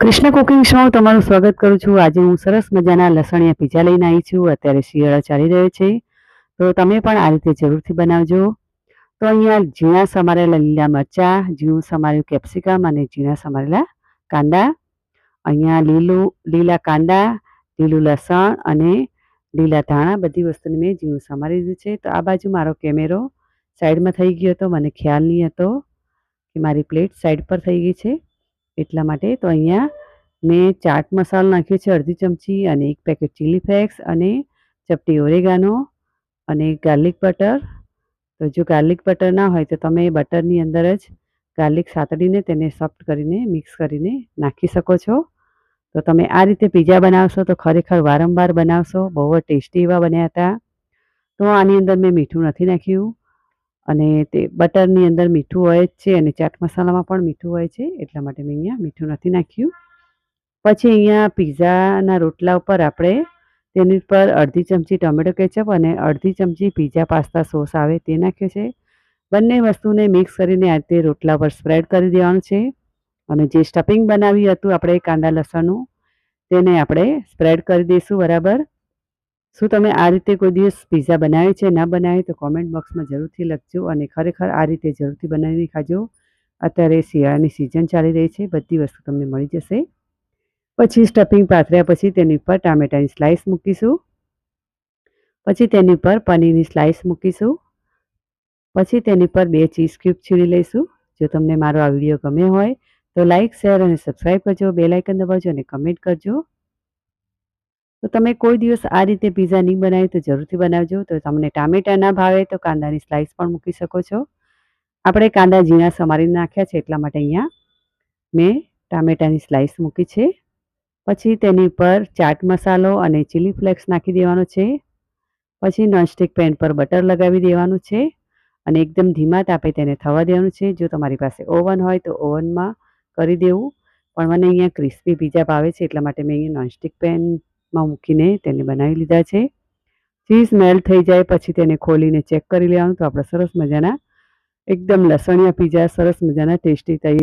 Krishna cooking શોમાં તમારું સ્વાગત કરું છું. આજે હું સરસ મજાના લસણિયા પીઝા લઈને આવી છું. અત્યારે શિયાળો ચાલી રહ્યો છે. તો તમે પણ આ રીતે જરૂરથી બનાવજો. તો અહીંયા ઝીણા સમારેલા લીલા મરચાં, ઝીણું સમારેલું કેપ્સિકમ અને ઝીણા સમારેલા કાંદા. અહીંયા લીલું, લીલા કાંદા, લીલું લસણ અને લીલા ધાણા બધી વસ્તુને મેં ઝીણું સમારી દીધું છે. તો આ બાજુ મારો કેમેરો સાઈડમાં થઈ ગયો હતો. મને ખ્યાલ નહીં હતો કે મારી પ્લેટ સાઈડ પર થઈ ગઈ છે. એટલા માટે તો અહીંયા મેં ચાટ મસાલો નાખ્યો છે અડધી ચમચી અને એક પેકેટ ચીલી ફ્લેક્સ અને ચપટી ઓરેગાનો અને ગાર્લિક બટર. તો જો ગાર્લિક બટર ના હોય તો તમે બટરની અંદર જ ગાર્લિક સાતડીને તેને સોફ્ટ કરીને મિક્સ કરીને નાખી શકો છો. તો તમે આ રીતે પીઝા બનાવશો તો ખરેખર વારંવાર બનાવશો. બહુ જ ટેસ્ટી એવા બન્યા હતા. તો આની અંદર મેં મીઠું નથી નાખ્યું. અને તે બટરની અંદર મીઠું હોય જ છે અને ચાટ મસાલામાં પણ મીઠું હોય છે, એટલા માટે મેં અહીંયા મીઠું નથી નાખ્યું. પછી અહીંયા પીઝાના રોટલા ઉપર આપણે તેની પર અડધી ચમચી ટમેટો કેચઅપ અને અડધી ચમચી પીઝા પાસ્તા સોસ આવે તે નાખ્યો છે. બંને વસ્તુને મિક્સ કરીને આ રીતે રોટલા પર સ્પ્રેડ કરી દેવાનું છે અને જે સ્ટફિંગ બનાવ્યું હતું આપણે કાંદા લસણનું તેને આપણે સ્પ્રેડ કરી દઈશું બરાબર. શું તમે આ રીતે કોઈ દિવસ પીઝા બનાવ્યો છે? ના બનાવ્યું તો કોમેન્ટ બોક્સમાં જરૂરથી લખજો અને ખરેખર આ રીતે જરૂરથી બનાવીને ખાજો. અત્યારે શિયાળાની સિઝન ચાલી રહી છે. બધી વસ્તુ તમને મળી જશે. પછી સ્ટફિંગ પાથર્યા પછી તેની ઉપર ટામેટાની સ્લાઇસ મૂકીશું. પછી તેની ઉપર પનીરની સ્લાઇસ મૂકીશું. પછી તેની પર બે ચીઝ ક્યુબ છીણી લઈશું. જો તમને મારો આ વીડિયો ગમે હોય તો લાઇક શેર અને સબસ્ક્રાઈબ કરજો. બે લાઇકન દબાવજો અને કમેન્ટ કરજો. તો તમે કોઈ દિવસ આ રીતે પીઝા નહીં બનાવી તો જરૂરથી બનાવજો. તો તમને ટામેટા ના ભાવે તો કાંદાની સ્લાઇસ પણ મૂકી શકો છો. આપણે કાંદા ઝીણા સમારીને નાખ્યા છે એટલા માટે અહીંયા મેં ટામેટાની સ્લાઇસ મૂકી છે. પછી તેની ઉપર ચાટ મસાલો અને ચીલી ફ્લેક્સ નાખી દેવાનો છે. પછી નોનસ્ટિક પેન પર બટર લગાવી દેવાનું છે અને એકદમ ધીમા તાપે તેને થવા દેવાનું છે. જો તમારી પાસે ઓવન હોય તો ઓવનમાં કરી દેવું. પણ મને અહીંયા ક્રિસ્પી પીઝા ભાવે છે એટલા માટે મેં અહીંયા નોનસ્ટિક પેનમાં મૂકીને તેને બનાવી લીધા છે. ચીઝ મેલ્ટ થઈ જાય પછી તેને ખોલીને ચેક કરી લેવાનું. તો આપણે સરસ મજાના, એકદમ લસણિયા પીઝા સરસ મજાના ટેસ્ટી તૈયાર